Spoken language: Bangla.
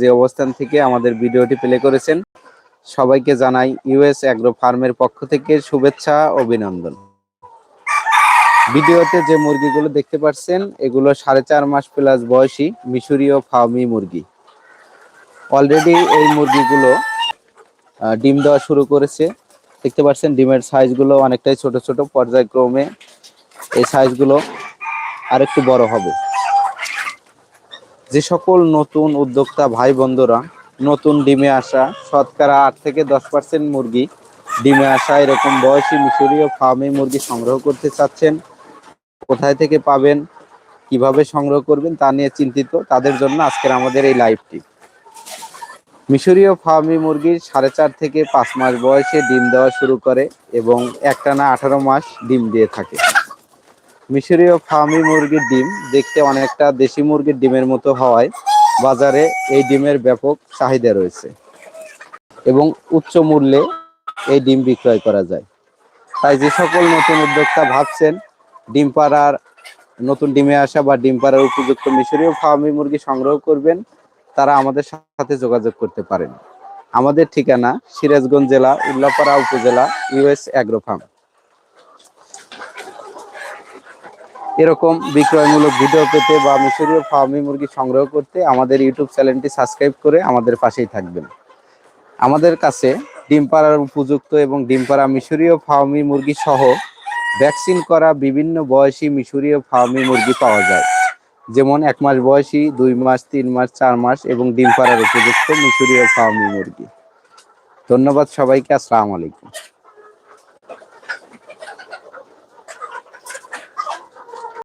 যে অবস্থান থেকে আমাদের ভিডিওটি প্লে করেছেন, সবাইকে জানাই ইউএস অ্যাগ্রো ফার্মের পক্ষ থেকে শুভেচ্ছা, অভিনন্দন। ভিডিওতে যে মুরগিগুলো দেখতে পাচ্ছেন, এগুলো সাড়ে চার মাস প্লাস বয়সী মিশরীয় ফার্মি মুরগি। অলরেডি এই মুরগিগুলো ডিম দেওয়া শুরু করেছে। দেখতে পাচ্ছেন, ডিমের সাইজগুলো অনেকটাই ছোট ছোট পর্যায়ক্রমে এই সাইজগুলো আরেকটু বড় হবে। যে সকল নতুন উদ্যোক্তা ভাই বন্ধুরা নতুন ডিমে আসা, শতকরা আট থেকে দশ পার্সেন্ট মুরগি ডিমে আসা, এরকম বয়সী মিশরীয় ফার্মে মুরগি সংগ্রহ করতে চাচ্ছেন, কোথায় থেকে পাবেন, কীভাবে সংগ্রহ করবেন তা নিয়ে চিন্তিত, তাদের জন্য আজকের আমাদের এই লাইভটি মিশরীয় ফার্মি মুরগির সাড়ে চার থেকে পাঁচ মাস বয়সে ডিম দেওয়া শুরু করে এবং একটানা আঠারো মাস ডিম দিয়ে থাকে। মিশরীয় ফার্মি মুরগির ডিম দেখতে অনেকটা দেশি মুরগির ডিমের মতো হওয়ায় বাজারে এই ডিমের ব্যাপক চাহিদা রয়েছে এবং উচ্চ মূল্যে এই ডিম বিক্রয় করা যায়। তাই যে সকল নতুন উদ্যোক্তা ভাবছেন, ডিম পাড়ার নতুন ডিমে আসা বা ডিম পাড়ার উপযুক্ত মিশরীয় ফার্মি মুরগি সংগ্রহ করবেন, তারা আমাদের সাথে যোগাযোগ করতে পারেন। আমাদের ঠিকানা সিরাজগঞ্জ জেলা, উল্লাপাড়া উপজেলা ইউএস অ্যাগ্রো ফার্ম এরকম বিক্রয়মূলক ভিডিও পেতে বা মিশরীয় ফার্মি মুরগি সংগ্রহ করতে আমাদের ইউটিউব চ্যানেলটি সাবস্ক্রাইব করে আমাদের পাশেই থাকবেন। আমাদের কাছে ডিম পাড়ার উপযুক্ত এবং ডিম পাড়া মিশরীয় ফার্মি মুরগি সহ ভ্যাকসিন করা বিভিন্ন বয়সী মিশরীয় ফার্মি মুরগি পাওয়া যায়। যেমন এক মাস বয়সী, দুই মাস, তিন মাস, চার মাস এবং ডিম পাড়ার উপযুক্ত মিশরীয় ফার্মি মুরগি। ধন্যবাদ সবাইকে, আসসালামু আলাইকুম।